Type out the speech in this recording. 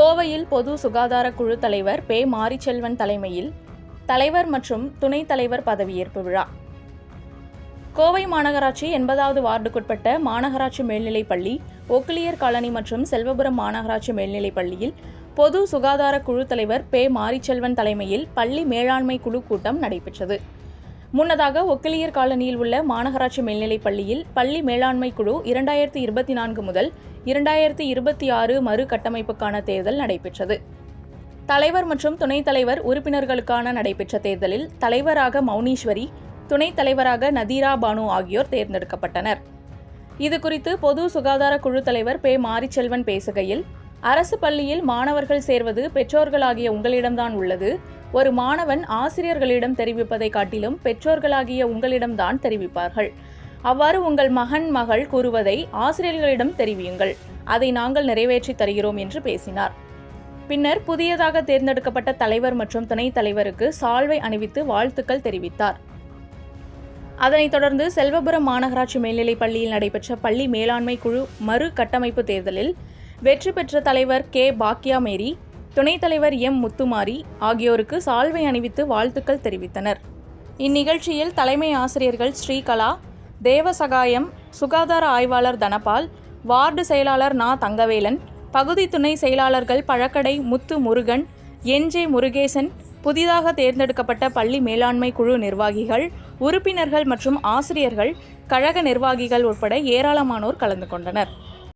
கோவையில் பொது சுகாதார குழு தலைவர் பே மாரிச்செல்வன் தலைமையில் தலைவர் மற்றும் துணைத் தலைவர் பதவியேற்பு விழா. கோவை மாநகராட்சி எண்பதாவது வார்டுக்குட்பட்ட மாநகராட்சி மேல்நிலைப் பள்ளி ஒக்கிலியர் காலனி மற்றும் செல்வபுரம் மாநகராட்சி மேல்நிலைப் பள்ளியில் பொது சுகாதார குழு தலைவர் பே மாரிச்செல்வன் தலைமையில் பள்ளி மேலாண்மை குழு கூட்டம் நடைபெற்றது. முன்னதாக ஒக்கிலியர் காலனியில் உள்ள மாநகராட்சி மேல்நிலைப் பள்ளியில் பள்ளி மேலாண்மை குழு இரண்டாயிரத்தி இருபத்தி நான்கு முதல் இரண்டாயிரத்தி இருபத்தி ஆறு மறு கட்டமைப்புக்கான தேர்தல் நடைபெற்றது. தலைவர் மற்றும் துணைத் தலைவர் உறுப்பினர்களுக்கான நடைபெற்ற தேர்தலில் தலைவராக மௌனீஸ்வரி துணைத் தலைவராக நதீரா பானு ஆகியோர் தேர்ந்தெடுக்கப்பட்டனர். இதுகுறித்து பொது சுகாதார குழு தலைவர் பே மாரிச்செல்வன் பேசுகையில் அரசு பள்ளியில் மாணவர்கள் சேர்வது பெற்றோர்களாகிய உங்களிடம்தான் உள்ளது. ஒரு மாணவன் ஆசிரியர்களிடம் தெரிவிப்பதை காட்டிலும் பெற்றோர்களாகிய உங்களிடம்தான் தெரிவிப்பார்கள். அவ்வாறு உங்கள் மகன் மகள் கூறுவதை ஆசிரியர்களிடம் தெரிவியுங்கள். அதை நாங்கள் நிறைவேற்றி தருகிறோம் என்று பேசினார். பின்னர் புதியதாக தேர்ந்தெடுக்கப்பட்ட தலைவர் மற்றும் துணைத் தலைவருக்கு சால்வை அணிவித்து வாழ்த்துக்கள் தெரிவித்தார். அதனைத் தொடர்ந்து செல்வபுரம் மாநகராட்சி மேல்நிலைப் பள்ளியில் நடைபெற்ற பள்ளி மேலாண்மை குழு மறு கட்டமைப்பு தேர்தலில் வெற்றி பெற்ற தலைவர் கே. பாக்கியா மேரி துணைத் தலைவர் எம். முத்துமாரி ஆகியோருக்கு சால்வை அணிவித்து வாழ்த்துக்கள் தெரிவித்தனர். இந்நிகழ்ச்சியில் தலைமை ஆசிரியர்கள் ஸ்ரீகலா தேவசகாயம் சுகாதார ஆய்வாளர் தனபால் வார்டு செயலாளர் நா. தங்கவேலன் பகுதி துணை செயலாளர்கள் பழக்கடை முத்து முருகன் என்ஜே முருகேசன் புதிதாக தேர்ந்தெடுக்கப்பட்ட பள்ளி மேலாண்மை குழு நிர்வாகிகள் உறுப்பினர்கள் மற்றும் ஆசிரியர்கள் கழக நிர்வாகிகள் உட்பட ஏராளமானோர் கலந்து கொண்டனர்.